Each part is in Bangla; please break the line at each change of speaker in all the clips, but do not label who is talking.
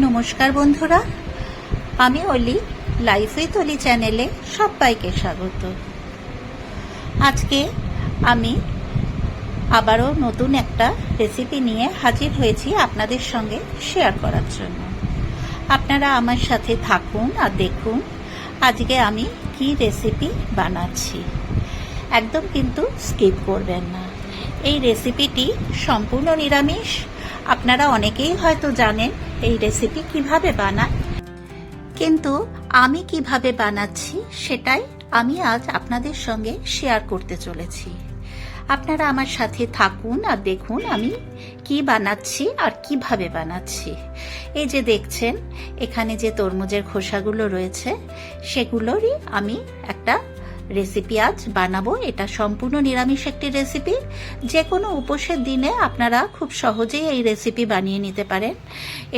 নমস্কার বন্ধুরা। আমি অলি, লাইফ উইথ অলি চ্যানেলে সবাইকে স্বাগত। আজকে আমি আবারও নতুন একটা রেসিপি নিয়ে হাজির হয়েছি আপনাদের সঙ্গে শেয়ার করার জন্য। আপনারা আমার সাথে থাকুন আর দেখুন আজকে আমি কি রেসিপি বানাচ্ছি। একদম কিন্তু স্কিপ করবেন না। এই রেসিপিটি সম্পূর্ণ নিরামিষ আপনারা অনেকেই হয়তো জানেন এই রেসিপি কীভাবে বানায়। কিন্তু আমি কীভাবে বানাচ্ছি সেটাই আমি আজ আপনাদের সঙ্গে শেয়ার করতে চলেছি। আপনারা আমার সাথে থাকুন আর দেখুন আমি কি বানাচ্ছি আর কীভাবে বানাচ্ছি। এই যে দেখছেন, এখানে যে তরমুজের খোসাগুলো রয়েছে, সেগুলোরই আমি একটা রেসিপি আজ বানাবো। এটা সম্পূর্ণ নিরামিষ একটি রেসিপি যে কোনো উপোসের দিনে আপনারা খুব সহজেই এই রেসিপি বানিয়ে নিতে পারেন।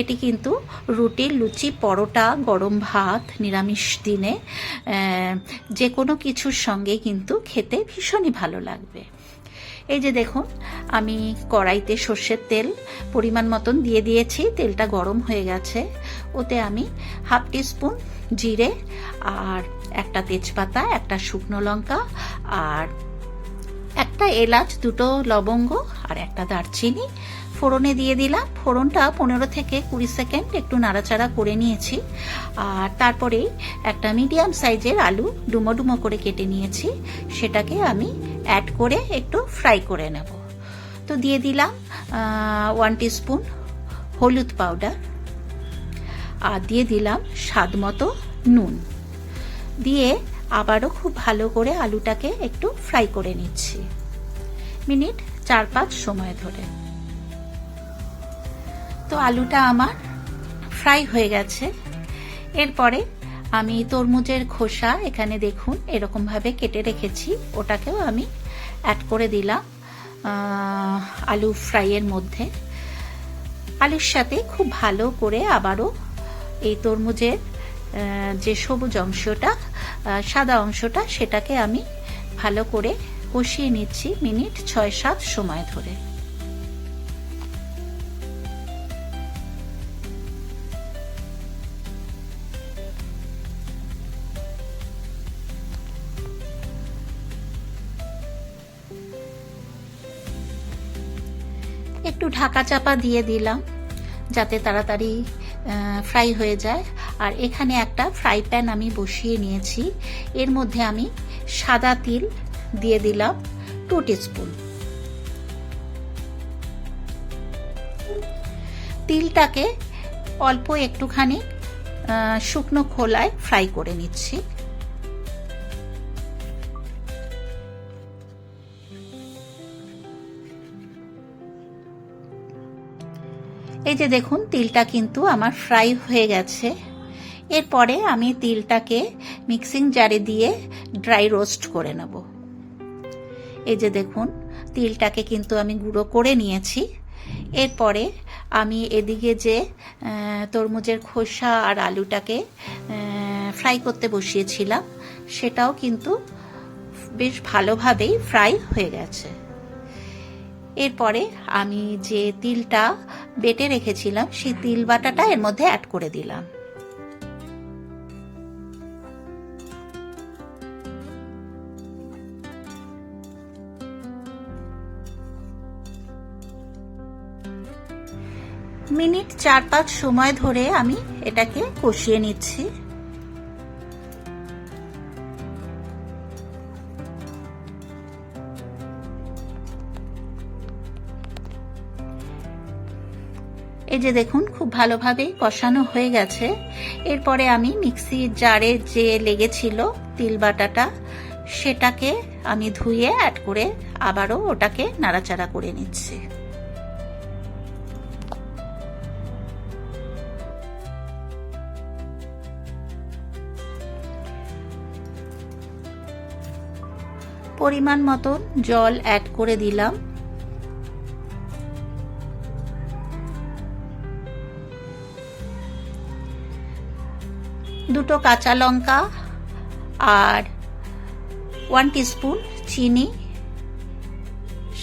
এটি কিন্তু রুটি, লুচি, পরোটা, গরম ভাত, নিরামিষ দিনে যে কোনো কিছুর সঙ্গে কিন্তু খেতে ভীষণই ভালো লাগবে। এই যে দেখুন, আমি কড়াইতে সর্ষের তেল পরিমাণ মতন দিয়ে দিয়েছি। তেলটা গরম হয়ে গেছে। ওতে আমি হাফ টিস্পুন জিরে আর একটা তেজপাতা, একটা শুকনো লঙ্কা, আর একটা এলাচ, দুটো লবঙ্গ, আর একটা দারচিনি। ফোড়নে দিয়ে দিলাম। ফোড়নটা পনেরো থেকে কুড়ি সেকেন্ড একটু নাড়াচাড়া করে নিয়েছি। আর তারপরেই একটা মিডিয়াম সাইজের আলু ডুমো ডুমো করে কেটে নিয়েছি। সেটাকে আমি অ্যাড করে একটু ফ্রাই করে নেব। তো দিয়ে দিলাম ওয়ান স্পুন হলুদ পাউডার আর দিয়ে দিলাম স্বাদ মতো নুন। দিয়ে আবারও খুব ভালো করে আলুটাকে একটু ফ্রাই করে নিচ্ছি। মিনিট চার পাঁচ সময় ধরে। তো আলুটা আমার ফ্রাই হয়ে গেছে। এরপরে আমি তরমুজের খোসা এখানে দেখুন এরকমভাবে কেটে রেখেছি। ওটাকেও আমি অ্যাড করে দিলাম আলু ফ্রাইয়ের মধ্যে। আলুর সাথে খুব ভালো করে আবারও এই তরমুজের যে সবুজ অংশটা সাদা অংশটা সেটাকে আমি ভালো করে কষিয়ে নিচ্ছি মিনিট ছয় সাত সময় ধরে। একটু ঢাকা চাপা দিয়ে দিলাম, যাতে তাড়াতাড়ি ফ্রাই হয়ে যায়। আর এখানে একটা ফ্রাই প্যান আমি বসিয়ে নিয়েছি। এর মধ্যে আমি সাদা তিল দিয়ে দিলাম টু স্পুন তিলটাকে অল্প একটুখানি শুকনো খোলায় ফ্রাই করে নিচ্ছি। এই যে দেখুন, তিলটা কিন্তু আমার ফ্রাই হয়ে গেছে। এরপরে আমি তিলটাকে মিক্সিং জারে দিয়ে ড্রাই রোস্ট করে নেব। এই যে দেখুন, তিলটাকে কিন্তু আমি গুঁড়ো করে নিয়েছি। এরপরে আমি এদিকে যে তরমুজের খোসা আর আলুটাকে ফ্রাই করতে বসিয়েছিলাম, সেটাও কিন্তু বেশ ভালোভাবেই ফ্রাই হয়ে গেছে। এরপরে আমি যে তিলটা বেটে রেখেছিলাম, সেই তিল বাটাটা এর মধ্যে অ্যাড করে দিলাম। মিনিট চার পাঁচ সময় ধরে আমি এটাকে কষিয়ে নিচ্ছি। এই যে দেখুন, খুব ভালোভাবে কষানো হয়ে গেছে। এরপরে আমি মিক্সির জারে যে লেগেছিল তিল বাটাটা, সেটাকে আমি ধুয়ে অ্যাড করে আবারও ওটাকে নাড়াচাড়া করে নিচ্ছি। পরিমাণ মতন জল অ্যাড করে দিলাম। দুটো কাঁচা লঙ্কা আর ওয়ান টিস্পুন চিনি।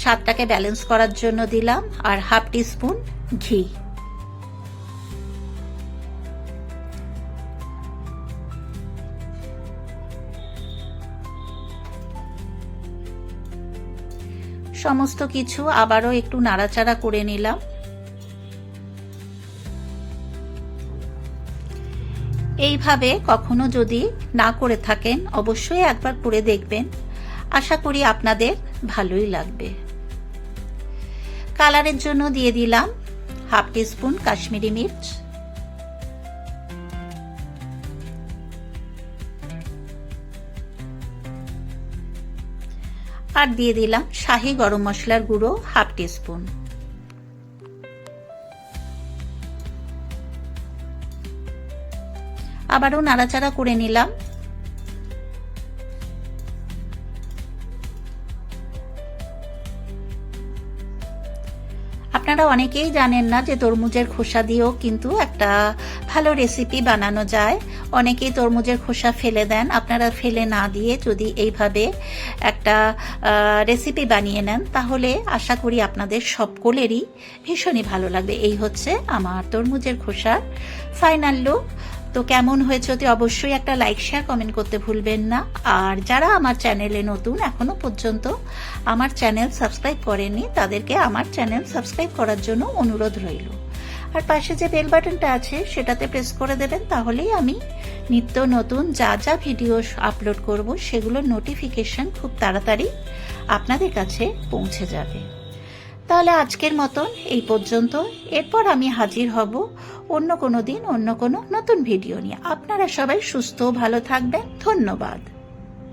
স্বাদটাকে ব্যালেন্স করার জন্য দিলাম আর হাফ টিস্পুন ঘি। সমস্ত কিছু আবারও একটু নাড়াচাড়া করে নিলাম। এইভাবে কখনো যদি না করে থাকেন, অবশ্যই একবার করে দেখবেন। আশা করি আপনাদের ভালোই লাগবে। কালারের জন্য দিয়ে দিলাম হাফ টিস্পুন কাশ্মীরি মির্চ। আর দিয়ে দিলাম শাহি গরম মশলার গুঁড়ো হাফ টিস্পুন। আবারও নাড়াচাড়া করে নিলাম। আপনারা অনেকেই জানেন না যে তরমুজের খোসা দিয়েও কিন্তু একটা ভালো রেসিপি বানানো যায়। অনেকেই তরমুজের খোসা ফেলে দেন। আপনারা ফেলে না দিয়ে যদি এইভাবে একটা রেসিপি বানিয়ে নেন, তাহলে আশা করি আপনাদের সকলেরই ভীষণই ভালো লাগবে। এই হচ্ছে আমার তরমুজের খোসার ফাইনাল লুক তো কেমন হয়েছে অতি অবশ্যই একটা লাইক শেয়ার কমেন্ট করতে ভুলবেন না। আর যারা আমার চ্যানেলে নতুন, এখনও পর্যন্ত আমার চ্যানেল সাবস্ক্রাইব করেনি তাদেরকে আমার চ্যানেল সাবস্ক্রাইব করার জন্য অনুরোধ রইল। আর পাশে যে বেল বাটনটা আছে, সেটাতে প্রেস করে দেবেন, তাহলেই আমি নিত্য নতুন যা যা ভিডিও আপলোড করব, সেগুলোর নোটিফিকেশন খুব তাড়াতাড়ি আপনাদের কাছে পৌঁছে যাবে। তাহলে আজকের মতন এই পর্যন্ত। এরপর আমি হাজির হব অন্য কোনো দিন অন্য কোনো নতুন ভিডিও নিয়ে। আপনারা সবাই সুস্থ ভালো থাকবেন। ধন্যবাদ।